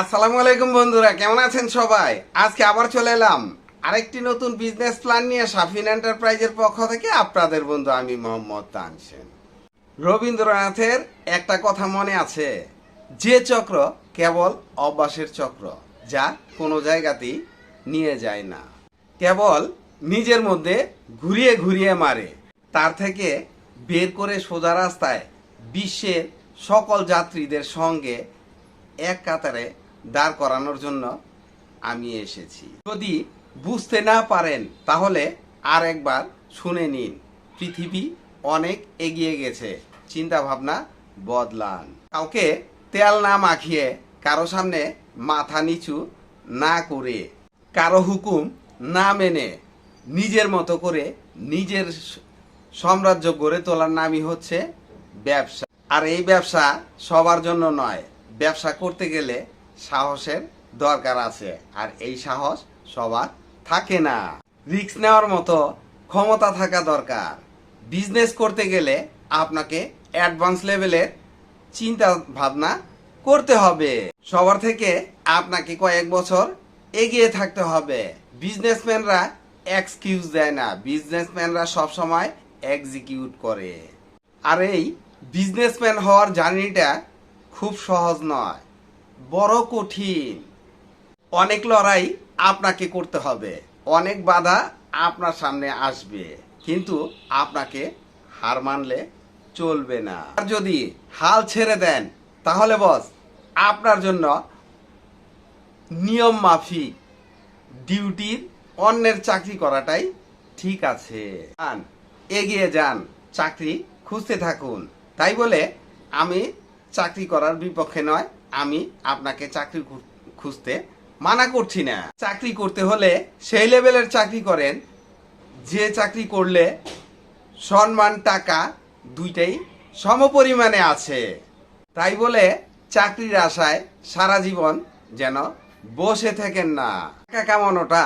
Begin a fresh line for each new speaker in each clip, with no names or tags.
আসসালামু আলাইকুম বন্ধুরা, কেমন আছেন সবাই? আজকে আবার চলে এলাম আরেকটি নতুন বিজনেস প্ল্যান নিয়ে সাফিন এন্টারপ্রাইজের পক্ষ থেকে আপনাদের বন্ধু আমি মোহাম্মদ তানসেন। রবীন্দ্রনাথের একটা কথা মনে আছে, যে চক্র কেবল অভ্যাসের চক্র, যা কোনো জায়গাতেই নিয়ে যায় না। কেবল নিজের মধ্যে ঘুরিয়ে ঘুরিয়ে মারে, তার থেকে বের করে সোজা রাস্তায় বিশ্বের সকল যাত্রীদের সঙ্গে এক কাতারে দাঁড় করানোর জন্য আমি এসেছি। যদি বুঝতে না পারেন, তাহলে আর একবার শুনে নিন। পৃথিবী অনেক এগিয়ে গেছে। চিন্তা ভাবনা বদলান। কাউকে তেল না মাখিয়ে কারও সামনে মাথা নিচু না করে, কারও হুকুম না মেনে নিজের মতো করে নিজের সাম্রাজ্য গড়ে তোলার নামই হচ্ছে ব্যবসা। আর এই ব্যবসা সবার জন্য নয়। ব্যবসা করতে গেলে সাহসের দরকার আছে, আর এই সাহস সবার থাকে না। রিস্ক নেওয়ার মতো ক্ষমতা থাকা দরকার। বিজনেস করতে গেলে আপনাকে অ্যাডভান্স লেভেলের চিন্তা ভাবনা করতে হবে। সবার থেকে আপনাকে কয়েক বছর এগিয়ে থাকতে হবে। বিজনেসম্যানরা এক্সকিউজ দেয় না, বিজনেসম্যানরা সবসময় এক্সিকিউট করে। আর এই বিজনেসম্যান হওয়ার জার্নিটা খুব সহজ নয়। বড় কঠিন। অনেক লড়াই আপনাকে করতে হবে। অনেক বাধা আপনার সামনে আসবে। কিন্তু আপনাকে হার মানলে চলবে না। আর যদি হাল ছেড়ে দেন, তাহলে বস, আপনার জন্য নিয়ম মাফিক। ডিউটির অন্যের চাকরি করাটাই ঠিক আছে। এগিয়ে যান, চাকরি খুঁজতে থাকুন। তাই বলে আমি চাকরি করার বিপক্ষে নয় আমি আপনাকে চাকরি খুঁজতে মানা করছি না। চাকরি করতে হলে সেই লেভেলের চাকরি করেন, যে চাকরি করলে সম্মান টাকা দুইটাই সমপরিমাণে আছে। তাই বলে চাকরির আশায় সারা জীবন যেন বসে থাকেন না। টাকা কামানোটা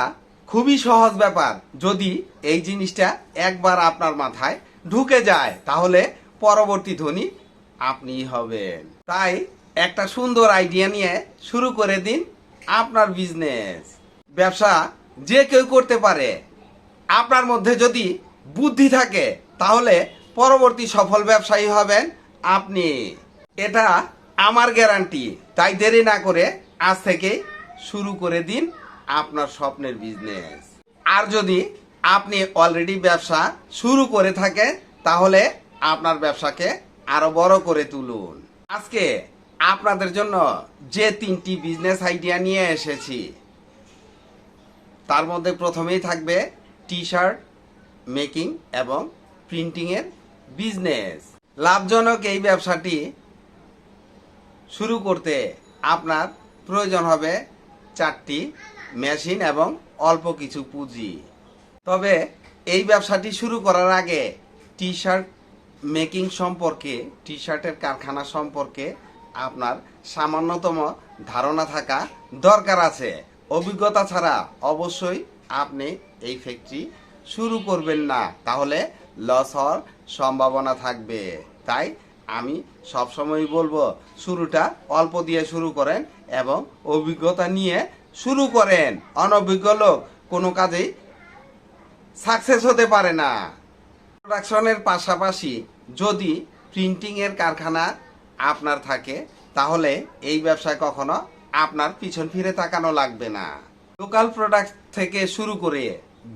খুবই সহজ ব্যাপার। যদি এই জিনিসটা একবার আপনার মাথায় ঢুকে যায়, তাহলে পরবর্তী ধনী আপনিই হবেন। তাই একটা সুন্দর আইডিয়া নিয়ে শুরু করে দিন আপনার বিজনেস ব্যবসা যে কেউ করতে পারে। আপনার মধ্যে যদি বুদ্ধি থাকে, তাহলে পরবর্তী সফল ব্যবসায়ী হবেন আপনি। এটা আমার গ্যারান্টি তাই দেরি না করে আজ থেকে শুরু করে দিন আপনার স্বপ্নের বিজনেস আর যদি আপনি অলরেডি ব্যবসা শুরু করে থাকেন, তাহলে আপনার ব্যবসাকে আরও বড় করে তুলুন। আজকে আপনাদের জন্য যে তিনটি বিজনেস আইডিয়া নিয়ে এসেছি, তার মধ্যে প্রথমেই থাকবে টি শার্ট মেকিং এবং প্রিন্টিংয়ের বিজনেস লাভজনক এই ব্যবসাটি শুরু করতে আপনার প্রয়োজন হবে চারটি মেশিন এবং অল্প কিছু পুঁজি। তবে এই ব্যবসাটি শুরু করার আগে টি শার্ট মেকিং সম্পর্কে টি শার্টের কারখানা সম্পর্কে আপনার সামান্যতম ধারণা থাকা দরকার আছে। অভিজ্ঞতা ছাড়া অবশ্যই আপনি এই ফ্যাক্টরি শুরু করবেন না। তাহলে লস হওয়ার সম্ভাবনা থাকবে। তাই আমি সবসময় বলব, শুরুটা অল্প দিয়ে শুরু করেন এবং অভিজ্ঞতা নিয়ে শুরু করেন। অনভিজ্ঞ লোক কোনো কাজেই সাকসেস হতে পারে না। প্রোডাকশনের পাশাপাশি যদি প্রিন্টিং এর কারখানা আপনার থাকে, তাহলে এই ব্যবসায় কখনো আপনার পিছন ফিরে তাকানো লাগবে না। লোকাল প্রোডাক্ট থেকে শুরু করে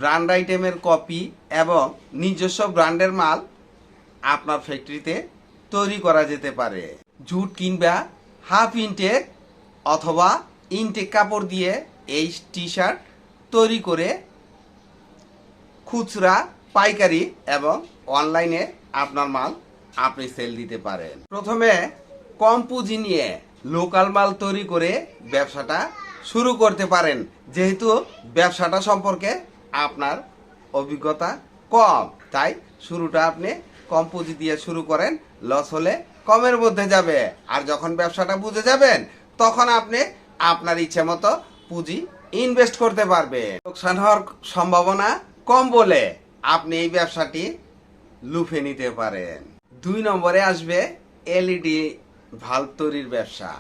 ব্র্যান্ড আইটেমের কপি এবং নিজস্ব ব্র্যান্ডের মাল আপনার ফ্যাক্টরিতে তৈরি করা যেতে পারে। জুট কিংবা হাফ ইনটেক অথবা ইনটেক কাপড় দিয়ে এই টি শার্ট তৈরি করে খুচরা, পাইকারি এবং অনলাইনে আপনার মাল আপনি সেল দিতে পারেন। প্রথমে কম পুঁজি নিয়ে লোকাল মাল তৈরি করে ব্যবসাটা শুরু করতে পারেন। যেহেতু ব্যবসাটা সম্পর্কে আপনার অভিজ্ঞতা কম, তাই শুরুটা আপনি কম পুঁজি দিয়ে শুরু করেন লস হলে কমের মধ্যে যাবে। আর যখন ব্যবসাটা বুঝে যাবেন, তখন আপনি আপনার ইচ্ছে মতো পুঁজি ইনভেস্ট করতে পারবে লোকসান হওয়ার সম্ভাবনা কম বলে আপনি এই ব্যবসাটি লুফে নিতে পারেন। দুই নম্বরে আসবে এলইডি ভাল্ব তৈরির ব্যবসা।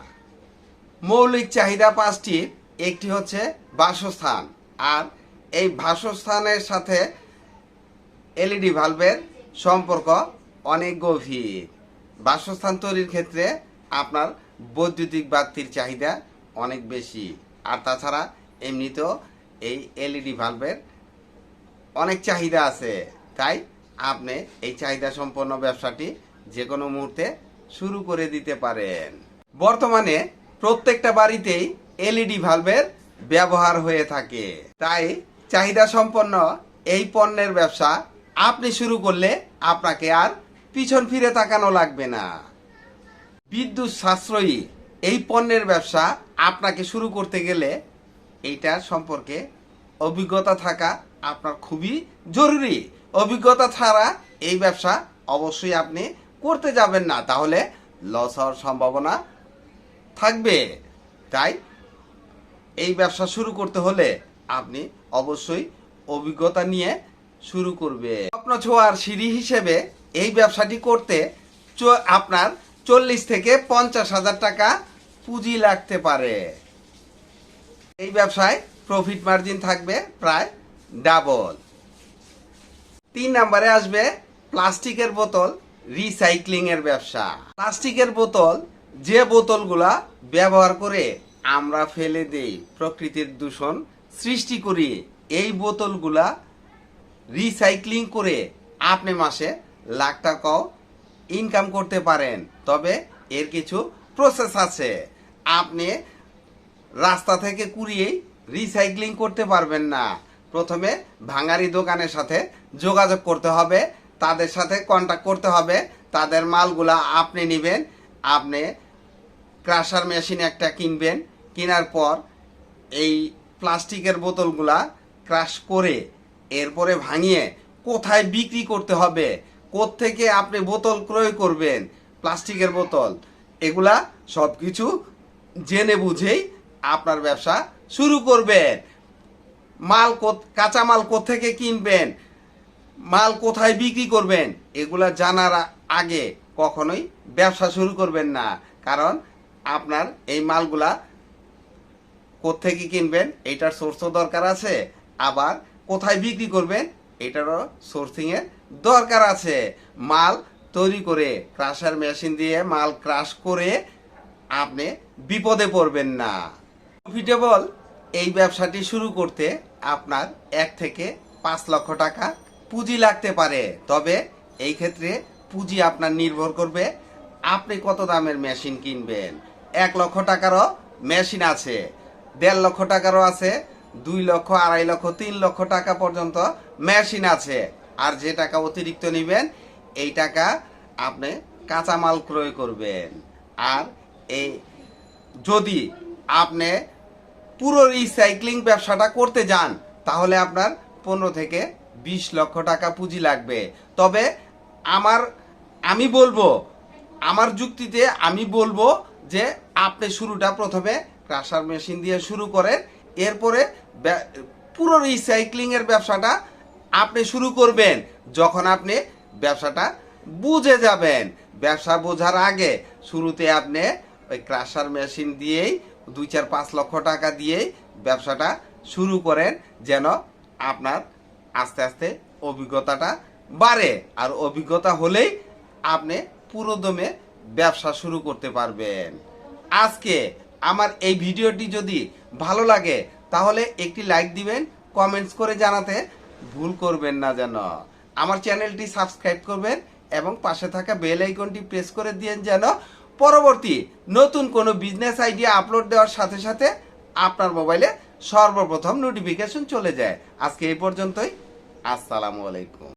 মৌলিক চাহিদা পাঁচটি, একটি হচ্ছে বাসস্থান, আর এই বাসস্থানের সাথে এলইডি ভালভের সম্পর্ক অনেক গভীর। বাসস্থান তৈরির ক্ষেত্রে আপনার বৈদ্যুতিক বাতির চাহিদা অনেক বেশি, আর তাছাড়া এমনিতেও এই এলইডি ভালভের অনেক চাহিদা আছে, তাই আপনি এই চাহিদা সম্পন্ন ব্যবসাটি যে কোনো মুহূর্তে শুরু করে দিতে পারেন। বর্তমানে প্রত্যেকটা বাড়িতেই এলইডি ভালভের ব্যবহার হয়ে থাকে। তাই চাহিদা সম্পন্ন এই পণ্যের ব্যবসা আপনি শুরু করলে আপনাকে আর পিছন ফিরে তাকানো লাগবে না। বিদ্যুৎ সাশ্রয়ী এই পণ্যের ব্যবসা আপনাকে শুরু করতে গেলে এইটার সম্পর্কে অভিজ্ঞতা থাকা আপনার খুবই জরুরি। অভিজ্ঞতা ছাড়া এই ব্যবসা অবশ্যই আপনি করতে যাবেন না। তাহলে লস হওয়ার সম্ভাবনা থাকবে। তাই এই ব্যবসা শুরু করতে হলে আপনি অবশ্যই অভিজ্ঞতা নিয়ে শুরু করবে। স্বপ্ন ছোঁয়ার সিঁড়ি হিসেবে এই ব্যবসাটি করতে আপনার চল্লিশ থেকে পঞ্চাশ হাজার টাকা পুঁজি লাগতে পারে। এই ব্যবসায় প্রফিট মার্জিন থাকবে প্রায় ডাবল তিন নম্বরে আসবে প্লাস্টিকের বোতল রিসাইক্লিং এর ব্যবসা। প্লাস্টিকের বোতল যে বোতলগুলা ব্যবহার করে আমরা ফেলে দেই, প্রকৃতির দূষণ সৃষ্টি করি, এই বোতলগুলা রিসাইক্লিং করে আপনি মাসে লাখ টাকাও ইনকাম করতে পারেন। তবে এর কিছু প্রসেস আছে। আপনি রাস্তা থেকে কুড়িয়েই রিসাইক্লিং করতে পারবেন না। প্রথমে ভাঙারি দোকানের সাথে যোগাযোগ করতে হবে, তাদের সাথে কন্ট্যাক্ট করতে হবে, তাদের মালগুলা আপনি নেবেন, আপনি ক্রাশার মেশিন একটা কিনবেন, কেনার পর এই প্লাস্টিকের বোতলগুলা ক্রাশ করে এরপরে ভাঙিয়ে কোথায় বিক্রি করতে হবে থেকে আপনি বোতল ক্রয় করবেন, প্লাস্টিকের বোতল, এগুলা সব কিছু জেনে বুঝেই আপনার ব্যবসা শুরু করবেন। মাল কাঁচামাল কাঁচা থেকে কিনবেন মাল কোথায় বিক্রি করবেন? এগুলা জানার আগে কখনোই ব্যবসা শুরু করবেন না। কারণ আপনার এই মালগুলা কোত্থেকে কিনবেন? এটার সোর্সও দরকার আছে। আবার কোথায় বিক্রি করবেন? এটারও সোর্সিং এর দরকার আছে। মাল তৈরি করে ক্রাশার মেশিন দিয়ে মাল ক্রাশ করে আপনি বিপদে পড়বেন না। প্রফিটেবল এই ব্যবসাটি শুরু করতে আপনার এক থেকে পাঁচ লক্ষ টাকা পুঁজি লাগতে পারে। তবে এই ক্ষেত্রে পুঁজি আপনার নির্ভর করবে। আপনি কত দামের মেশিন কিনবেন? এক লক্ষ টাকারও মেশিন আছে, দেড় লক্ষ টাকারও আছে, দুই লক্ষ, আড়াই লক্ষ, তিন লক্ষ টাকা পর্যন্ত মেশিন আছে। আর যে টাকা অতিরিক্ত নেবেন, এই টাকা আপনি কাঁচামাল ক্রয় করবেন। আর এই যদি আপনি পুরো রিসাইক্লিং ব্যবসাটা করতে যান, তাহলে আপনার পনেরো থেকে বিশ লক্ষ টাকা পুঁজি লাগবে। তবে আমার, আমি বলব, আমার যুক্তিতে আমি বলব যে আপনি শুরুটা প্রথমে ক্রাশার মেশিন দিয়ে শুরু করেন। এরপরে পুরো রিসাইক্লিং এর ব্যবসাটা আপনি শুরু করবেন। যখন আপনি ব্যবসাটা বুঝে যাবেন। ব্যবসা বোঝার আগে শুরুতে আপনি ওই ক্রাশার মেশিন দিয়েই দুই চার পাঁচ লক্ষ টাকা দিয়েই ব্যবসাটা শুরু করেন। যেন আপনার আস্তে আস্তে অভিজ্ঞতাটা বাড়ে। আর অভিজ্ঞতা হলেই আপনি পুরোদমে ব্যবসা শুরু করতে পারবেন। আজকে আমার এই ভিডিওটি যদি ভালো লাগে, তাহলে একটি লাইক দিবেন, কমেন্টস করে জানাতে ভুল করবেন না যেন। আমার চ্যানেলটি সাবস্ক্রাইব করবেন এবং পাশে থাকা বেল আইকনটি প্রেস করে দিয়েন যেন পরবর্তী নতুন কোনো বিজনেস আইডিয়া আপলোড দেওয়ার সাথে সাথে আপনার মোবাইলে সর্বপ্রথম নোটিফিকেশন চলে যায়। আজকে এই পর্যন্তই। আসসালামু আলাইকুম।